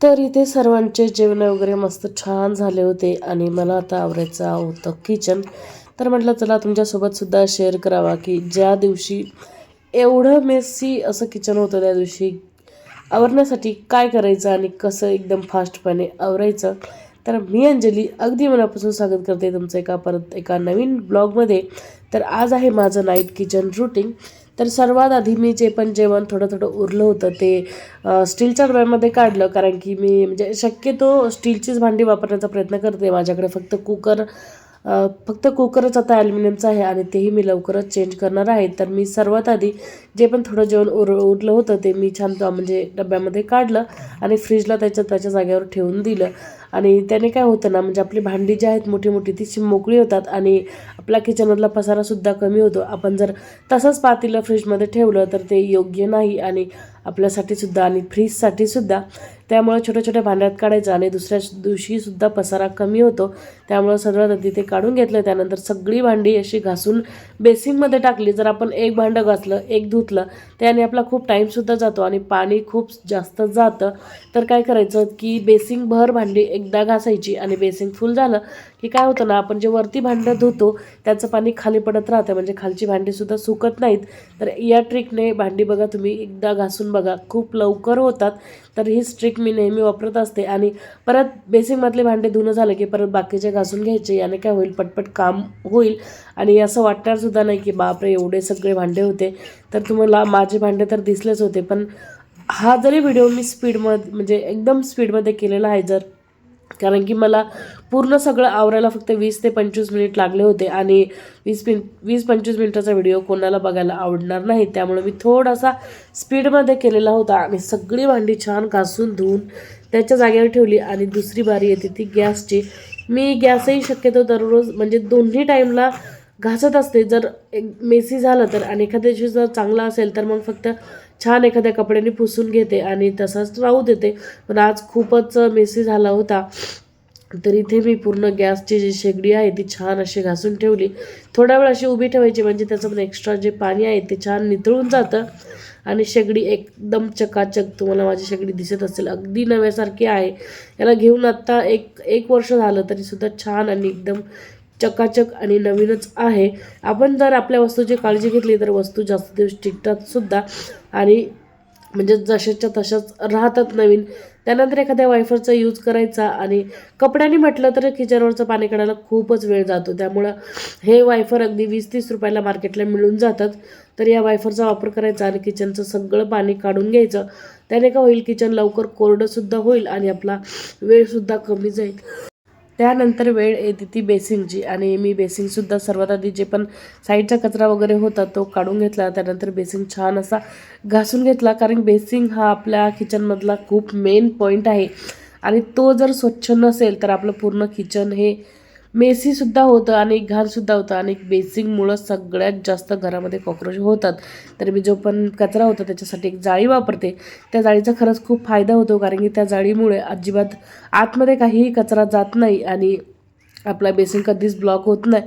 तर इथे सर्वांचे जेवण वगैरे मस्त छान झाले होते आणि मला आता आवरायचं होतं किचन तर म्हटलं चला तुमच्यासोबतसुद्धा शेअर करावा की ज्या दिवशी एवढं मेसी असं किचन होतं त्या दिवशी आवरण्यासाठी काय करायचं आणि कसं एकदम फास्टपणे आवरायचं. तर मी अंजली अगदी मनापासून स्वागत करते तुमचं एका परत एका नवीन ब्लॉगमध्ये तर आज आहे माझं नाईट किचन रुटीन तर सर्वात आधी मी जे पण जेवण थोडं थोडं उरलं होतं ते स्टीलच्या डब्यामध्ये काढलं. कारण की मी म्हणजे शक्यतो स्टीलचीच भांडी वापरण्याचा प्रयत्न करते. माझ्याकडे फक्त कुकर फक्त कुकरच आता ॲल्युमिनियमचं आहे आणि तेही मी लवकरच चेंज करणार आहे. तर मी सर्वात आधी जे पण थोडं जेवण उर उरलं होतं ते मी छान म्हणजे डब्यामध्ये काढलं आणि फ्रीजला त्याच्या त्याच्या जागेवर ठेवून दिलं. आणि त्याने काय होतं ना म्हणजे आपली भांडी जी आहेत मोठी मोठी ती मोकळी होतात आणि आपला किचनमधला पसारासुद्धा कमी होतो. आपण जर तसंच पातेलं फ्रीजमध्ये ठेवलं तर ते योग्य नाही आणि आपल्यासाठी सुद्धा आणि फ्रीजसाठी सुद्धा. त्यामुळे छोट्या छोट्या भांड्यात काढायचं आणि दुसऱ्या दिवशी सुद्धा पसारा कमी होतो. त्यामुळं सर्वात आधी ते काढून घेतलं. त्यानंतर सगळी भांडी अशी घासून बेसिनमध्ये टाकली. जर आपण एक भांडं घासलं एक धुतलं त्याने आपला खूप टाईमसुद्धा जातो आणि पाणी खूप जास्त जातं. तर काय करायचं की बेसिंग भर भांडी एकदा घासायची आणि बेसिंग फुल झालं की काय होतं ना आपण जे वरती भांडं धुतो त्याचं पाणी खाली पडत राहतं. म्हणजे खालची भांडीसुद्धा सुकत नाहीत. तर या ट्रिकने भांडी बघा तुम्ही एकदा घासून बघा खूप लवकर होतात. तर हीच ट्रिक मी नेहमी वापरत असते. आणि परत बेसिंगमधले भांडे धुणं झालं की परत बाकीचे घासून घ्यायचे. याने काय होईल? पटपट काम होईल. आणि असं वाटणार सुद्धा नाही की बापरे एवढे सगळे भांडे होते. तर तुम्हाला माझे भांडे तर दिसलेच होते. पण हा जरी व्हिडिओ मी स्पीडमध्ये म्हणजे एकदम स्पीडमध्ये केलेला आहे जर कारण की मला पूर्ण सगळं आवरायला फक्त वीस ते पंचवीस मिनिट लागले होते आणि वीस मिन वीस पंचवीस मिनिटाचा व्हिडिओ कोणाला बघायला आवडणार नाही. त्यामुळे मी थोडासा स्पीडमध्ये केलेला होता आणि सगळी भांडी छान घासून धुवून त्याच्या जागेवर ठेवली आणि दुसरी बारी येते ती गॅसची. मी गॅसही शक्यतो दररोज म्हणजे दोन्ही टाईमला घासत असते. जर एक मेसी झालं तर आणि एखाद्या दिवशी जर चांगला असेल तर मग फक्त छान एखाद्या कपड्याने पुसून घेते आणि तसाच राहू देते. पण आज खूपच मेसी झाला होता. तर इथे मी पूर्ण गॅसची जी शेगडी आहे ती छान अशी घासून ठेवली. थोडा वेळ अशी उभी ठेवायची म्हणजे त्याचं पण एक्स्ट्रा जे पाणी आहे ते छान नितळून जातं. आणि शेगडी एकदम चकाचक तुम्हाला माझी शेगडी दिसत असेल. अगदी नव्यासारखी आहे. याला घेऊन आत्ता एक एक वर्ष झालं तरीसुद्धा छान आणि एकदम चकाचक आणि नवीनच आहे. आपण जर आपल्या वस्तूची काळजी घेतली तर वस्तू जास्त दिवस टिकतात सुद्धा. आणि म्हणजे जशाच्या तशाच राहतात नवीन. त्यानंतर एखाद्या वायफरचा यूज करायचा आणि कपड्यांनी म्हटलं तर किचनवरचं पाणी काढायला खूपच वेळ जातो. त्यामुळं हे वायफर अगदी वीस तीस रुपयाला मार्केटला मिळून जातात. तर या वायफरचा वापर करायचा आणि किचनचं सगळं पाणी काढून घ्यायचं. त्याने का होईल? किचन लवकर कोरडंसुद्धा होईल आणि आपला वेळसुद्धा कमी जाईल. त्यानंतर वेळ येते ती बेसिंगची आणि मी बेसिंगसुद्धा सर्वात आधी जे पण साईडचा कचरा वगैरे होता तो काढून घेतला. त्यानंतर बेसिंग छान असा घासून घेतला. कारण बेसिंग हा आपल्या किचनमधला खूप मेन पॉईंट आहे. आणि तो जर स्वच्छ नसेल तर आपलं पूर्ण किचन हे मेसीसुद्धा होतं आणि घाणसुद्धा होतं आणि बेसिंगमुळं सगळ्यात जास्त घरामध्ये कॉक्रोच होतात. तर मी जो पण कचरा होता त्याच्यासाठी एक जाळी वापरते. त्या जाळीचा खरंच खूप फायदा होतो कारण की त्या जाळीमुळे अजिबात आतमध्ये काहीही कचरा जात नाही आणि आपला बेसिंग कधीच ब्लॉक होत नाही.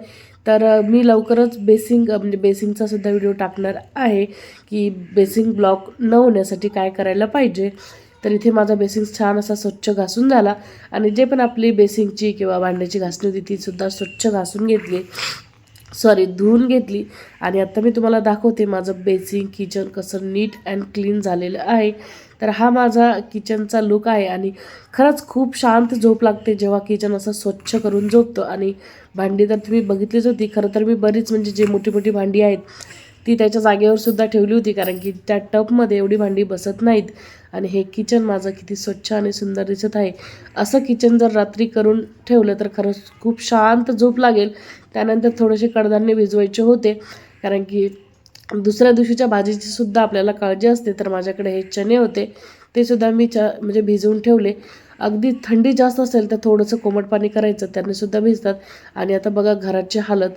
तर मी लवकरच बेसिंग म्हणजे बेसिंगचा सुद्धा व्हिडिओ टाकणार आहे की बेसिंग ब्लॉक न होण्यासाठी काय करायला पाहिजे. तर इथे माझा बेसिंग छान असा स्वच्छ घासून झाला. आणि जे पण आपली बेसिंगची किंवा भांड्याची घासणी होती ती सुद्धा स्वच्छ घासून घेतली. सॉरी धुवून घेतली. आणि आत्ता मी तुम्हाला दाखवते माझं बेसिंग किचन कसं नीट अँड क्लीन झालेलं आहे. तर हा माझा किचनचा लुक आहे आणि खरंच खूप शांत झोप लागते जेव्हा किचन असं स्वच्छ करून झोपतं. आणि भांडी तर तुम्ही बघितलीच होती खरं तर मी बरीच म्हणजे जे मोठी मोठी भांडी आहेत ती त्याच्या जागेवर सुद्धा ठेवली होती कारण की त्या टपमध्ये एवढी भांडी बसत नाहीत. आणि हे किचन माझं किती स्वच्छ आणि सुंदर दिसत आहे. असं किचन जर रात्री करून ठेवलं तर खरंच खूप शांत झोप लागेल. त्यानंतर थोडेसे कडधान्य भिजवायचे होते कारण की दुसऱ्या दिवशीच्या भाजीची सुद्धा आपल्याला काळजी असते. तर माझ्याकडे हे चणे होते ते सुद्धा मी च म्हणजे भिजवून ठेवले. अगदी थंडी जास्त असेल तर थोडंसं कोमट पाणी करायचं त्याने सुद्धा भिजतात. आणि आता बघा घराची हालत.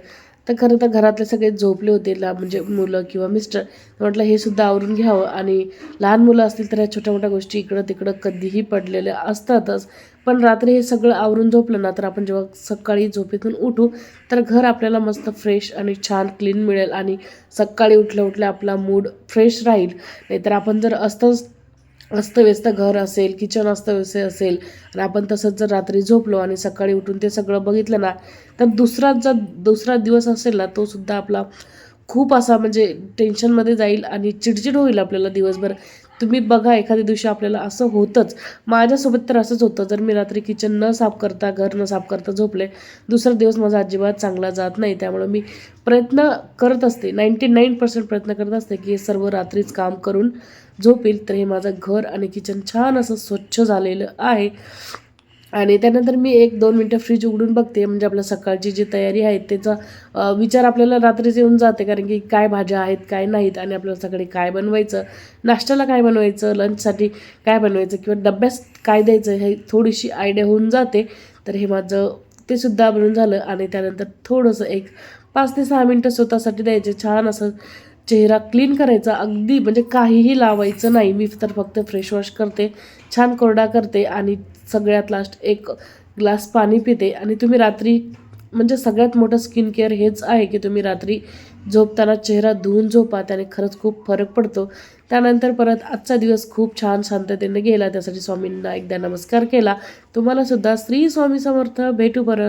तर खरं तर घरातले सगळे झोपले होते ला म्हणजे मुलं किंवा मिस्टर. म्हटलं हे सुद्धा आवरून घ्यावं. आणि लहान मुलं असतील तर ह्या छोट्या मोठ्या गोष्टी इकडं तिकडं कधीही पडलेल्या असतातच. पण रात्री हे सगळं आवरून झोपलं ना तर आपण जेव्हा सकाळी झोपेतून उठू तर घर आपल्याला मस्त फ्रेश आणि छान क्लीन मिळेल. आणि सकाळी उठल्या उठल्या आपला मूड फ्रेश राहील. नाहीतर आपण जर असतंच अस्तव्यस्त घर असेल किचन अस्तव्यस्त असेल आणि आपण तसंच जर रात्री झोपलो आणि सकाळी उठून ते सगळं बघितलं ना तर दुसरा जर दुसरा दिवस असेल ना तो सुद्धा आपला खूप असा म्हणजे टेन्शनमध्ये जाईल आणि चिडचिड होईल आपल्याला दिवसभर. तुम्ही बघा एखाद्या दिवशी आपल्याला असं होतंच. माझ्यासोबत तर असंच होतं. जर मी रात्री किचन न साफ करता घर न साफ करता झोपले दुसरा दिवस माझा अजिबात चांगला जात नाही. त्यामुळे मी प्रयत्न करत असते नाईंटी नाईन पर्सेंट प्रयत्न करत असते की हे सर्व रात्रीच काम करून झोपेल तर हे माझं घर आणि किचन छान असं स्वच्छ झालेलं आहे. आणि त्यानंतर मी एक दोन मिनटं फ्रीज उघडून बघते म्हणजे आपल्या सकाळची जी तयारी आहे त्याचा विचार आपल्याला रात्रीच येऊन जाते कारण की काय भाज्या आहेत काय नाहीत आणि आपल्याला सकाळी काय बनवायचं नाश्त्याला काय बनवायचं लंचसाठी काय बनवायचं किंवा डब्यास काय द्यायचं हे थोडीशी आयडिया होऊन जाते. तर हे माझं ते सुद्धा बनून झालं आणि त्यानंतर थोडंसं एक पाच ते सहा मिनटं स्वतःसाठी द्यायचे छान असं चेहरा क्लीन करायचा अगदी म्हणजे काहीही लावायचं नाही. मी तर फक्त फ्रेश वॉश करते छान कोरडा करते आणि सगळ्यात लास्ट एक ग्लास पाणी पिते. आणि तुम्ही रात्री म्हणजे सगळ्यात मोठं स्किन केअर हेच आहे की तुम्ही रात्री झोपताना चेहरा धुवून झोपा त्याने खरंच खूप फरक पडतो. त्यानंतर परत आजचा दिवस खूप छान शांततेने गेला. त्यासाठी स्वामींना एकदा नमस्कार केला. तुम्हालासुद्धा श्री स्वामी समर्थ. भेटू परत.